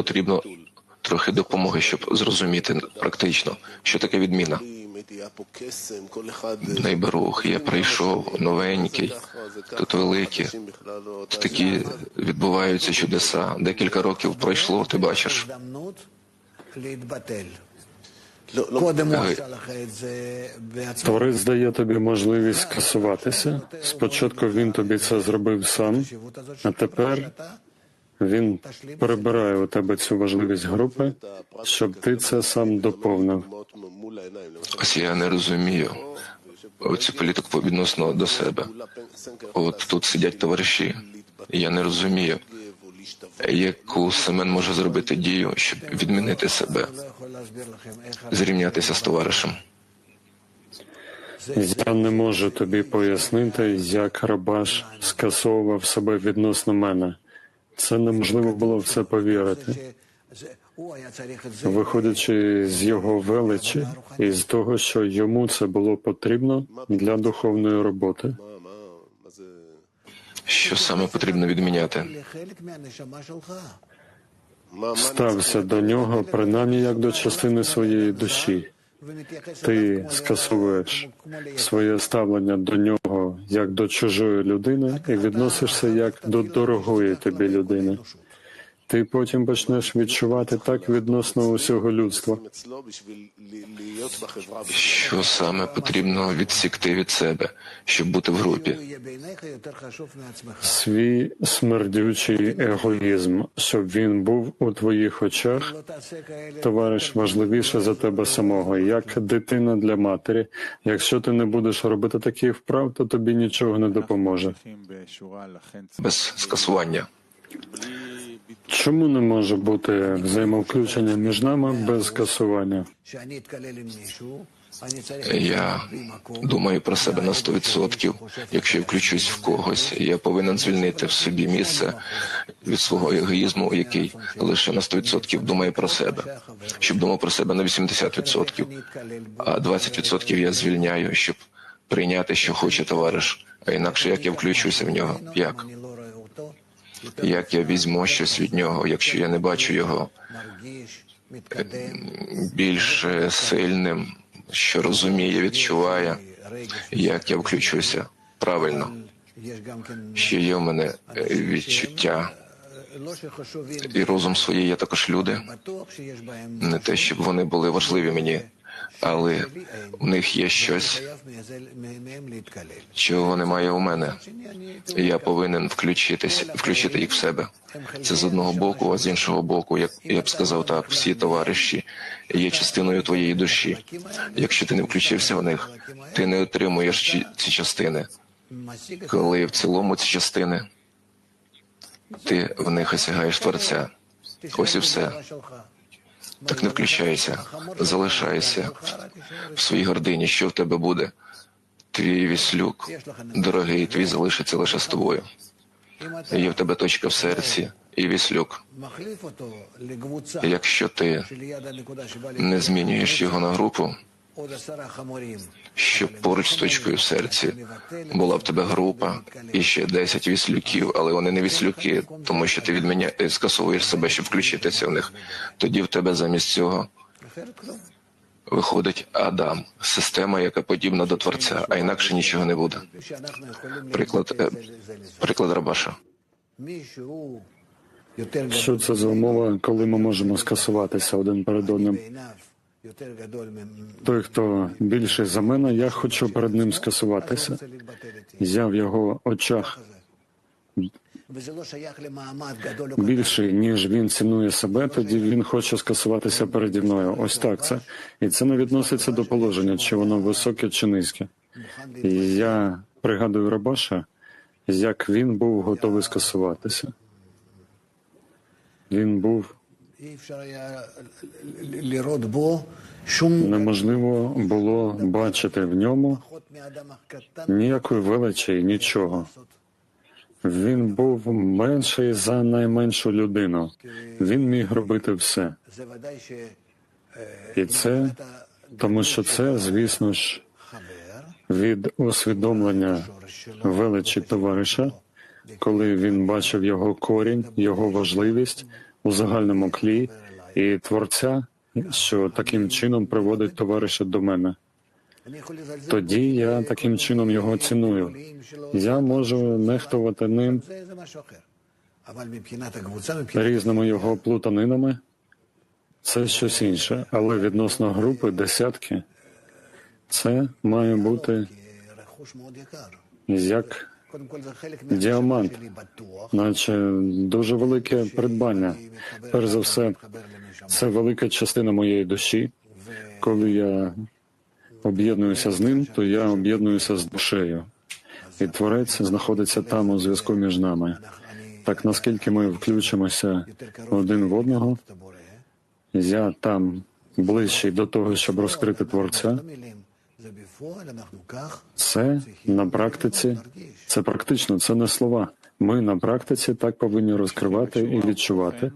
потрібно трохи допомоги, щоб зрозуміти практично, що таке відміна. Найберух, я прийшов новенький, тут великі тут такі відбуваються чудеса. Декілька років пройшло, ти бачиш. Творець дає тобі можливість скасуватися. Спочатку він тобі це зробив сам, а тепер він перебирає у тебе цю важливість групи, щоб ти це сам доповнив. Ось я не розумію цю політику відносно до себе. От тут сидять товариші. Я не розумію, яку Семен може зробити дію, щоб відмінити себе, зрівнятися з товаришем. Я не можу тобі пояснити, як Рабаш скасовував себе відносно мене. Це неможливо було все повірити. Виходячи з його величі і з того, що йому це було потрібно для духовної роботи. Що саме потрібно відміняти? Стався до нього принаймні як до частини своєї душі ти скасовуєш своє ставлення до нього як до чужої людини і відносишся як до дорогої тобі людини ти потім почнеш відчувати так відносно усього людства. Що саме потрібно відсікти від себе, щоб бути в групі? Свій смердючий егоїзм, щоб він був у твоїх очах, товариш важливіше за тебе самого, як дитина для матері. Якщо ти не будеш робити таких вправ, то тобі нічого не допоможе. Без скасування. Чому не може бути взаємовключення між нами без касування? Я думаю про себе на 100%. Якщо я включусь в когось, я повинен звільнити в собі місце від свого егоїзму, який лише на 100% думає про себе, щоб думав про себе на 80%, а 20% я звільняю, щоб прийняти, що хоче товариш. А інакше як я включуся в нього? Як? Як я візьму щось від нього, якщо я не бачу його е, більш е, сильним, що розуміє, відчуває, як я включуся правильно? що є в мене е, відчуття і розум своє є також люди, не те, щоб вони були важливі мені але в них є щось, чого немає у мене. Я повинен включитись, включити їх в себе. Це з одного боку, а з іншого боку, як я б сказав, так всі товариші є частиною твоєї душі. Якщо ти не включився в них, ти не отримуєш ці частини. Коли в цілому ці частини ти в них осягаєш творця. Ось і все. Так не включайся, залишайся в своїй гордині. Що в тебе буде? Твій віслюк, дорогий, твій залишиться лише з тобою. Є в тебе точка в серці і віслюк. Якщо ти не змінюєш його на групу, щоб поруч з точкою в серці була в тебе група і ще 10 віслюків, але вони не віслюки, тому що ти від мене скасовуєш себе, щоб включитися в них. Тоді в тебе замість цього виходить Адам, система, яка подібна до творця, а інакше нічого не буде. Приклад е, приклад Рабаша. Що це за умова, коли ми можемо скасуватися один перед одним? Той, хто більше за мене, я хочу перед ним скасуватися. Я в його очах більше, ніж він цінує себе, тоді він хоче скасуватися переді мною. Ось так це. І це не відноситься до положення, чи воно високе, чи низьке. І я пригадую Рабаша, як він був готовий скасуватися. Він був Неможливо було бачити в ньому ніякої величі, нічого. Він був менший за найменшу людину. Він міг робити все. І це тому, що це, звісно ж, від усвідомлення величі товариша, коли він бачив його корінь, його важливість у загальному клі і творця, що таким чином приводить товариша до мене. Тоді я таким чином його ціную. Я можу нехтувати ним різними його плутанинами. Це щось інше, але відносно групи десятки, це має бути як діамант, наче дуже велике придбання. Перш за все, це велика частина моєї душі. Коли я об'єднуюся з ним, то я об'єднуюся з душею, і творець знаходиться там у зв'язку між нами. Так наскільки ми включимося один в одного, я там ближчий до того, щоб розкрити творця. Це на практиці, це практично, це не слова. Ми на практиці так повинні розкривати і відчувати